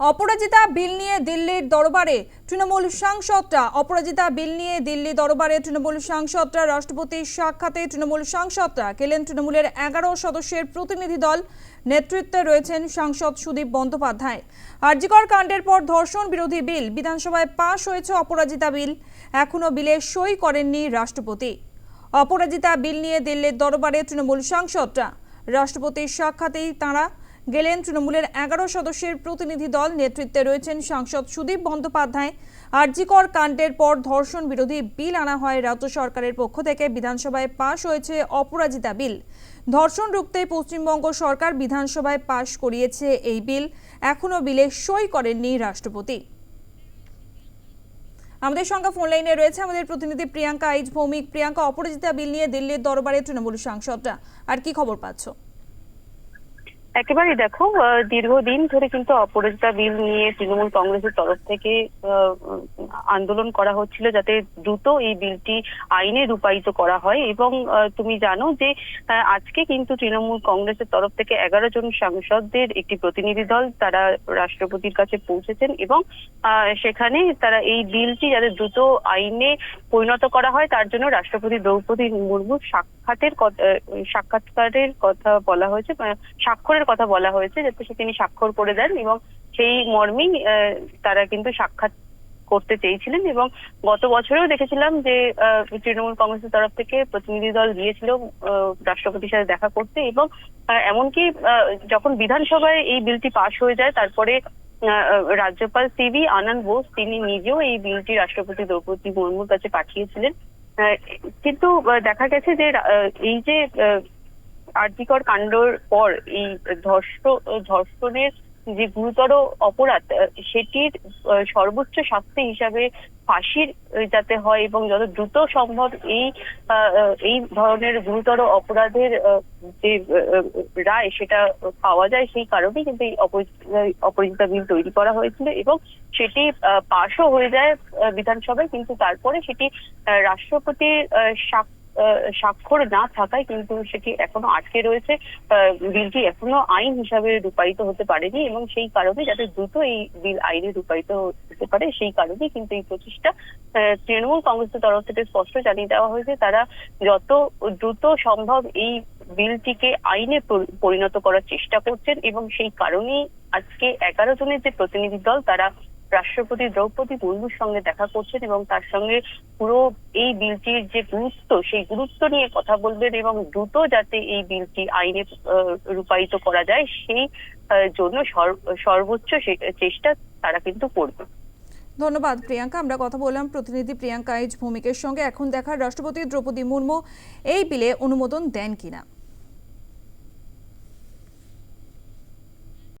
অপরাজিতা বিল নিয়ে দিল্লির দরবারে তৃণমূল সাংসদরা, অপরাজিতা বিল নিয়ে দিল্লি দরবারে তৃণমূল সাংসদরা রাষ্ট্রপতির সাক্ষাতে তৃণমূল সাংসদরা গেলেন তৃণমূলের এগারো সদস্যের প্রতিনিধি দল। নেতৃত্বে রয়েছেন সাংসদ সুদীপ বন্দ্যোপাধ্যায়। আরজিকর কাণ্ডের পর ধর্ষণ বিরোধী বিল, বিধানসভায় পাশ হয়েছে অপরাজিতা বিল এখনও বিলে সই করেননি রাষ্ট্রপতি। অপরাজিতা বিল নিয়ে দিল্লির দরবারে তৃণমূল সাংসদরা, রাষ্ট্রপতির সাক্ষাতেই তাঁরা গেলেন তৃণমূলের এগারো সদস্যের প্রতিনিধি দল। নেতৃত্বে রয়েছেন সাংসদ সুদীপ বন্দ্যোপাধ্যায়, আরজিকর কাণ্ডের পর ধর্ষণ বিরোধী বিল আনা হয় রাজ্য সরকারের পক্ষ থেকে। বিধানসভায় পাশ হয়েছে অপরাজিতা বিল। ধর্ষণ রুখতে পশ্চিমবঙ্গ সরকার বিধানসভায় পাশ করিয়েছে এই বিল। এখনও বিলে সই করেননি রাষ্ট্রপতি। আমাদের সঙ্গে ফোন লাইনে রয়েছে আমাদের প্রতিনিধি প্রিয়াঙ্কা আইজ, ভৌমিক প্রিয়াঙ্কা, অপরাজিতা বিল নিয়ে দিল্লির দরবারে তৃণমূল সাংসদরা। আর কি খবর পাচ্ছ? একেবারে দেখো দীর্ঘদিন ধরে কিন্তু অপরাজিতা বিল নিয়ে তৃণমূল কংগ্রেসের তরফ থেকে আন্দোলন করা হচ্ছিল যাতে দ্রুত এই বিলটি আইনে রূপায়িত করা হয় এবং তুমি জানো যে আজকে কিন্তু তৃণমূল কংগ্রেসের তরফ থেকে এগারো জন সাংসদদের একটি প্রতিনিধি দল তারা রাষ্ট্রপতির কাছে পৌঁছেছেন এবং সেখানে তারা এই বিলটি যাতে দ্রুত আইনে পরিণত করা হয়, তার জন্য রাষ্ট্রপতি দ্রৌপদী মুর্মুর সাক্ষাতের সাক্ষাৎকারের কথা বলা হয়েছে স্বাক্ষরের কথা বলা হয়েছে, যাতে সে তিনি স্বাক্ষর করে দেন এবং সেই মর্মেই তারা কিন্তু সাক্ষাৎ করতে চেয়েছিলেন এবং গত বছরেও দেখেছিলাম যে তৃণমূল কংগ্রেসের তরফ থেকে প্রতিনিধি দল গিয়েছিল রাষ্ট্রপতির সাথে দেখা করতে এবং এমনকি যখন বিধানসভায় এই বিলটি পাশ হয়ে যায়, তারপরে রাজ্যপাল সিভি আনন্দ বোস, তিনি নিজেও এই বিলটি রাষ্ট্রপতি দ্রৌপদী মুর্মুর কাছে পাঠিয়েছিলেন। কিন্তু দেখা গেছে যে এই যে আহ, আর্যিকর কাণ্ডর পর এই ধর্ষ ধর্ষণের যে গুরুতর অপরাধ সেটির সর্বোচ্চ শাস্তি হিসাবে ফাঁসির যাতে হয় এবং যত দ্রুত সম্ভব এই এই ধরনের গুরুতর অপরাধের যে রায় সেটা পাওয়া যায় সেই কারণেই কিন্তু এই অপরাজিতা বিল তৈরি করা হয়েছিল এবং সেটি পাশও হয়ে যায় বিধানসভায়, কিন্তু তারপরে সেটি রাষ্ট্রপতির স্বাক্ষর না থাকায় কিন্তু সেটি এখনও আটকে রয়েছে। বিলটি এখনও আইন হিসাবে রূপায়িত হতে পারেনি এবং সেই কারণে যাতে দ্রুত এই বিল আইনে রূপায়িত হতে পারে, সেই কারণেই কিন্তু এই প্রচেষ্টা তৃণমূল কংগ্রেসের তরফ থেকে স্পষ্ট জানিয়ে দেওয়া হয়েছে, তারা যত দ্রুত সম্ভব এই বিলটিকে আইনে পরিণত করার চেষ্টা করছেন এবং সেই কারণেই আজকে এগারো জনের যে প্রতিনিধি দল, তারা রাষ্ট্রপতি দ্রৌপদী মুর্মুর সঙ্গে দেখা করছেন এবং তার সঙ্গে পুরো এই বিলটির যে গুরুত্ব, সেই গুরুত্ব নিয়ে কথা বলবেন এবং দ্রুত যাতে এই বিলটি আইনে রূপায়িত করা যায়, সেই জন্য সর- সর্বোচ্চ চেষ্টা তারা কিন্তু করবে। ধন্যবাদ, প্রিয়াঙ্কা। আমরা কথা বললাম প্রতিনিধি প্রিয়াঙ্কা আইজ ভৌমিকের সঙ্গে। এখন দেখার রাষ্ট্রপতি দ্রৌপদী মুর্মু এই বিলে অনুমোদন দেন কিনা?